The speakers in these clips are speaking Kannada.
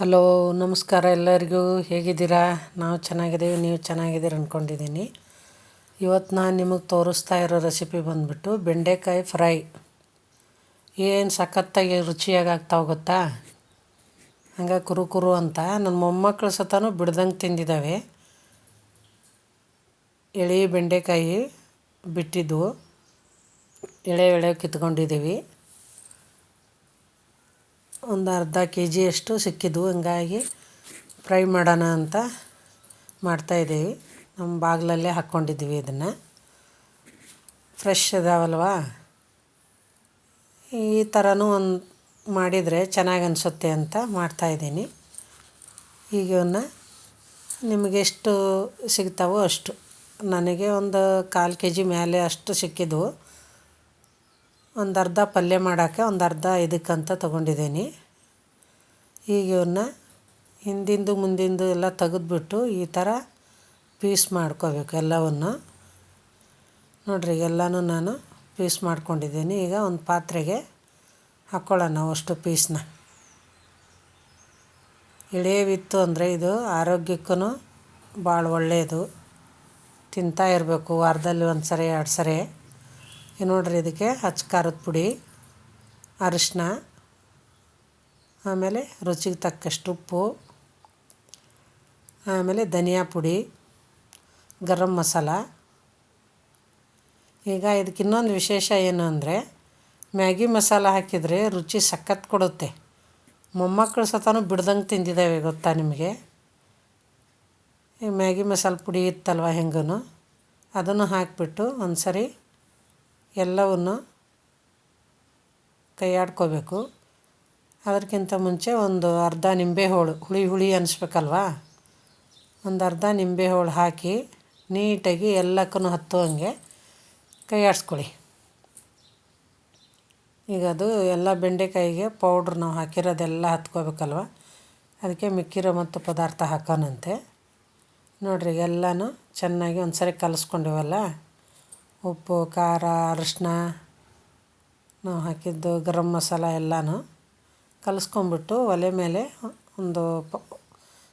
ಹಲೋ, ನಮಸ್ಕಾರ ಎಲ್ಲರಿಗೂ. ಹೇಗಿದ್ದೀರಾ? ನಾವು ಚೆನ್ನಾಗಿದ್ದೀವಿ, ನೀವು ಚೆನ್ನಾಗಿದ್ದೀರ ಅಂದ್ಕೊಂಡಿದ್ದೀನಿ ಇವತ್ತು ನಾನು ನಿಮಗೆ ತೋರಿಸ್ತಾ ಇರೋ ರೆಸಿಪಿ ಬಂದುಬಿಟ್ಟು ಬೆಂಡೆಕಾಯಿ ಫ್ರೈ. ಏನು ಸಖತ್ತಾಗಿ ರುಚಿಯಾಗಿ ಆಗ್ತಾವೆ ಗೊತ್ತಾ? ಹಂಗೆ ಕುರು ಕುರು ಅಂತ. ನನ್ನ ಮೊಮ್ಮಕ್ಕಳು ಸತಾನು ಬಿಡ್ದಂಗೆ ತಿಂದಿದ್ದಾವೆ. ಎಳೆ ಬೆಂಡೆಕಾಯಿ ಬಿಟ್ಟಿದ್ದು. ಎಳೆ ಎಳೆ ಕಿತ್ಕೊಂಡಿದ್ದೀವಿ. ಒಂದು ಅರ್ಧ ಕೆ ಜಿಯಷ್ಟು ಸಿಕ್ಕಿದ್ವು. ಹಂಗಾಗಿ ಫ್ರೈ ಮಾಡೋಣ ಅಂತ ಮಾಡ್ತಾಯಿದ್ದೀವಿ ನಮ್ಮ ಬಾಗಿಲಲ್ಲೇ ಹಾಕ್ಕೊಂಡಿದ್ವಿ ಇದನ್ನು. ಫ್ರೆಶ್ ಇದಾವಲ್ವ ಈ ಥರನೂ ಒಂದು ಮಾಡಿದರೆ ಚೆನ್ನಾಗಿ ಅನಿಸುತ್ತೆ ಅಂತ ಮಾಡ್ತಾಯಿದ್ದೀನಿ ಈಗ ಇವನ್ನ ನಿಮಗೆ ಎಷ್ಟು ಸಿಗ್ತಾವೋ ಅಷ್ಟು. ನನಗೆ ಒಂದು ಕಾಲು ಕೆ ಜಿ ಮೇಲೆ ಅಷ್ಟು ಸಿಕ್ಕಿದ್ವು. ಒಂದು ಅರ್ಧ ಪಲ್ಯ ಮಾಡೋಕ್ಕೆ ಒಂದು ಅರ್ಧ ಇದಕ್ಕಂತ ತೊಗೊಂಡಿದ್ದೀನಿ. ಈಗ ಇವನ್ನ ಹಿಂದಿಂದು ಮುಂದಿಂದು ಎಲ್ಲ ತೆಗೆದ್ಬಿಟ್ಟು ಈ ಥರ ಪೀಸ್ ಮಾಡ್ಕೋಬೇಕು ಎಲ್ಲವನ್ನು. ನೋಡಿರಿ, ಎಲ್ಲನೂ ನಾನು ಪೀಸ್ ಮಾಡ್ಕೊಂಡಿದ್ದೀನಿ. ಈಗ ಒಂದು ಪಾತ್ರೆಗೆ ಹಾಕ್ಕೊಳ್ಳೋಣ ಅಷ್ಟು ಪೀಸ್ನ. ಇಳಿಯವಿತ್ತು ಅಂದರೆ ಇದು ಆರೋಗ್ಯಕ್ಕೂ ಭಾಳ ಒಳ್ಳೆಯದು ತಿಂತಾ ಇರಬೇಕು, ವಾರದಲ್ಲಿ ಒಂದು ಸರಿ, ಎರಡು ಸರಿ. ನೋಡ್ರಿ, ಇದಕ್ಕೆ ಹಚ್ಚ ಖಾರದ ಪುಡಿ ಅರಿಶಿನ ಆಮೇಲೆ ರುಚಿಗೆ ತಕ್ಕಷ್ಟು ಉಪ್ಪು, ಆಮೇಲೆ ಧನಿಯಾ ಪುಡಿ, ಗರಂ ಮಸಾಲ. ಈಗ ಇದಕ್ಕೆ ಇನ್ನೊಂದು ವಿಶೇಷ ಏನು ಅಂದರೆ, ಮ್ಯಾಗಿ ಮಸಾಲ ಹಾಕಿದರೆ ರುಚಿ ಸಖತ್ ಕೊಡುತ್ತೆ. ಮೊಮ್ಮಕ್ಕಳು ಸತಾನು ಬಿಡ್ದಂಗೆ ತಿಂದಿದ್ದಾವೆ ಗೊತ್ತಾ ನಿಮಗೆ? ಈ ಮ್ಯಾಗಿ ಮಸಾಲ ಪುಡಿ ಇತ್ತಲ್ವ ಹೆಂಗೂ ಅದನ್ನು ಹಾಕಿಬಿಟ್ಟು ಒಂದು ಸರಿ ಎಲ್ಲವನ್ನು ಕೈಯಾಡ್ಕೋಬೇಕು ಅದಕ್ಕಿಂತ ಮುಂಚೆ ಒಂದು ಅರ್ಧ ನಿಂಬೆ ಹೋಳು. ಹುಳಿ ಅನಿಸ್ಬೇಕಲ್ವಾ? ಒಂದು ಅರ್ಧ ನಿಂಬೆ ಹೋಳು ಹಾಕಿ ನೀಟಾಗಿ ಎಲ್ಲಕ್ಕೂ ಹತ್ತುವಂಗೆ ಕೈ ಆಡಿಸ್ಕೊಳ್ಳಿ. ಈಗ ಅದು ಎಲ್ಲ ಬೆಂಡೆಕಾಯಿಗೆ ಪೌಡ್ರ್ ನಾವು ಹಾಕಿರೋದೆಲ್ಲ ಹತ್ಕೋಬೇಕಲ್ವ? ಅದಕ್ಕೆ ಮಿಕ್ಕಿರೋ ಮತ್ತು ಪದಾರ್ಥ ಹಾಕೋಣಂತೆ. ನೋಡಿರಿ, ಎಲ್ಲನೂ ಚೆನ್ನಾಗಿ ಒಂದು ಸರಿ ಕಲಿಸ್ಕೊಂಡಿವಲ್ಲ? ಉಪ್ಪು, ಖಾರ ಅರಿಶಿನ ನಾವು ಹಾಕಿದ್ದು ಗರಂ ಮಸಾಲ ಎಲ್ಲನೂ. ಕಲಿಸ್ಕೊಂಬಿಟ್ಟು ಒಲೆ ಮೇಲೆ ಒಂದು ಪ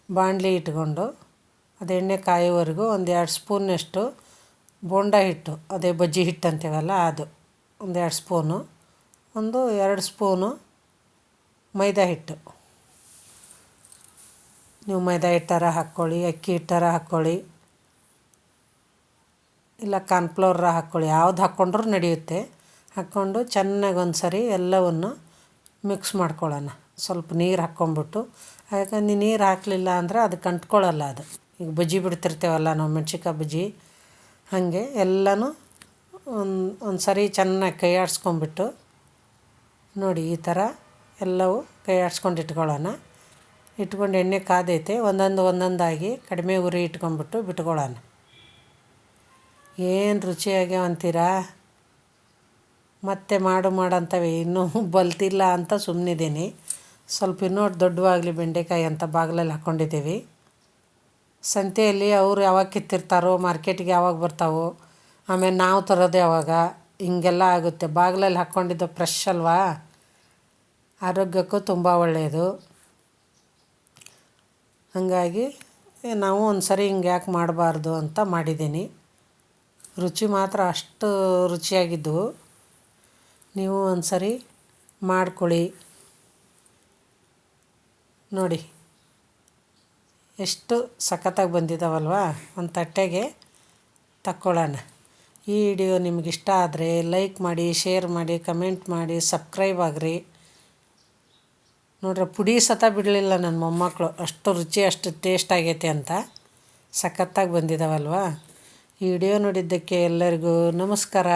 ಬಾಣಲಿ ಇಟ್ಕೊಂಡು ಅದು ಎಣ್ಣೆ ಕಾಯೋವರೆಗೂ ಒಂದು ಎರಡು ಸ್ಪೂನಷ್ಟು ಬೋಂಡ ಹಿಟ್ಟು, ಅದೇ ಬಜ್ಜಿ ಹಿಟ್ಟು ಅಂತೀವಲ್ಲ ಅದು, ಒಂದು ಎರಡು ಸ್ಪೂನು, ಒಂದು ಎರಡು ಸ್ಪೂನು ಮೈದಾ ಹಿಟ್ಟು. ನೀವು ಮೈದಾ ಹಿಟ್ಟಾರ ಹಾಕ್ಕೊಳ್ಳಿ, ಅಕ್ಕಿ ಹಿಟ್ಟಾರ ಹಾಕ್ಕೊಳ್ಳಿ, ಇಲ್ಲ ಕಾರ್ನ್ಫ್ಲೋರ ಹಾಕ್ಕೊಳ್ಳಿ, ಯಾವ್ದು ಹಾಕ್ಕೊಂಡ್ರೂ ನಡೆಯುತ್ತೆ. ಹಾಕ್ಕೊಂಡು ಚೆನ್ನಾಗಿ ಒಂದು ಸರಿ ಎಲ್ಲವನ್ನು ಮಿಕ್ಸ್ ಮಾಡ್ಕೊಳ್ಳೋಣ. ಸ್ವಲ್ಪ ನೀರು ಹಾಕ್ಕೊಂಬಿಟ್ಟು. ಯಾಕಂದ್ರೆ ನೀರು ಹಾಕಲಿಲ್ಲ ಅಂದ್ರೆ ಅದು ಅಂಟ್ಕೊಳ್ಳಲ್ಲ ಅದು. ಈಗ ಬಜ್ಜಿ ಬಿಡ್ತಿರ್ತೇವಲ್ಲ ನಾವು ಮೆಣ್ಸಿನ್ಕಾಯಿ ಬಜ್ಜಿ. ಹಾಗೆ ಎಲ್ಲನೂ ಒಂದು ಒಂದು ಸರಿ ಚೆನ್ನಾಗಿ ಕೈ ಆಡಿಸ್ಕೊಂಬಿಟ್ಟು ನೋಡಿ ಈ ಥರ ಎಲ್ಲವೂ ಕೈ ಆಡಿಸ್ಕೊಂಡು ಇಟ್ಕೊಳ್ಳೋಣ. ಇಟ್ಕೊಂಡು ಎಣ್ಣೆ ಕಾದೈತೆ. ಒಂದೊಂದು, ಒಂದೊಂದಾಗಿ ಕಡಿಮೆ ಉರಿ ಇಟ್ಕೊಂಬಿಟ್ಟು ಬಿಟ್ಕೊಳ್ಳೋಣ. ಏನು ರುಚಿಯಾಗ್ಯಾವ ಅಂತೀರಾ ಮತ್ತೆ ಮಾಡು ಮಾಡಂತವೆ ಇನ್ನೂ ಬಲ್ತಿಲ್ಲ ಅಂತ ಸುಮ್ಮನಿದ್ದೀನಿ ಸ್ವಲ್ಪ ಇನ್ನೂ ದೊಡ್ಡವಾಗಲಿ ಬೆಂಡೆಕಾಯಿ ಅಂತ ಬಾಗಿಲಲ್ಲಿ ಹಾಕ್ಕೊಂಡಿದ್ದೀವಿ ಸಂತೆಯಲ್ಲಿ ಅವರು ಯಾವಾಗ ಕಿತ್ತಿರ್ತಾರೋ, ಮಾರ್ಕೆಟಿಗೆ ಯಾವಾಗ ಬರ್ತಾವೋ, ಆಮೇಲೆ ನಾವು ತರೋದು ಯಾವಾಗ, ಹಿಂಗೆಲ್ಲ ಆಗುತ್ತೆ. ಬಾಗಿಲಲ್ಲಿ ಹಾಕ್ಕೊಂಡಿದ್ದು ಫ್ರೆಶ್ ಅಲ್ವಾ? ಆರೋಗ್ಯಕ್ಕೂ ತುಂಬ ಒಳ್ಳೆಯದು. ಹಾಗಾಗಿ ನಾವು ಒಂದು ಸರಿ ಹಿಂಗೆ ಯಾಕೆ ಮಾಡಬಾರ್ದು ಅಂತ ಮಾಡಿದ್ದೀನಿ. ರುಚಿ ಮಾತ್ರ ಅಷ್ಟು ರುಚಿಯಾಗಿದ್ದವು ನೀವು ಒಂದು ಸರಿ ಮಾಡ್ಕೊಳ್ಳಿ. ನೋಡಿ, ಎಷ್ಟು ಸಖತ್ತಾಗಿ ಬಂದಿದ್ದಾವಲ್ವ ಒಂದು ತಟ್ಟೆಗೆ ತಕ್ಕೊಳ್ಳೋಣ. ಈ ವಿಡಿಯೋ ನಿಮಗೆ ಇಷ್ಟ ಆದರೆ ಲೈಕ್ ಮಾಡಿ, ಶೇರ್ ಮಾಡಿ, ಕಮೆಂಟ್ ಮಾಡಿ, ಸಬ್ಸ್ಕ್ರೈಬ್ ಆಗಿರಿ. ನೋಡ್ರಿ, ಪುಡಿ ಸತ ಬಿಡಲಿಲ್ಲ ನನ್ನ ಮೊಮ್ಮಕ್ಕಳು ಅಷ್ಟು ರುಚಿ, ಅಷ್ಟು ಟೇಸ್ಟ್ ಆಗೈತೆ ಅಂತ ಸಖತ್ತಾಗಿ ಬಂದಿದ್ದಾವಲ್ವ ಈ ವಿಡಿಯೋ ನೋಡಿದ್ದಕ್ಕೆ ಎಲ್ಲರಿಗೂ ನಮಸ್ಕಾರ.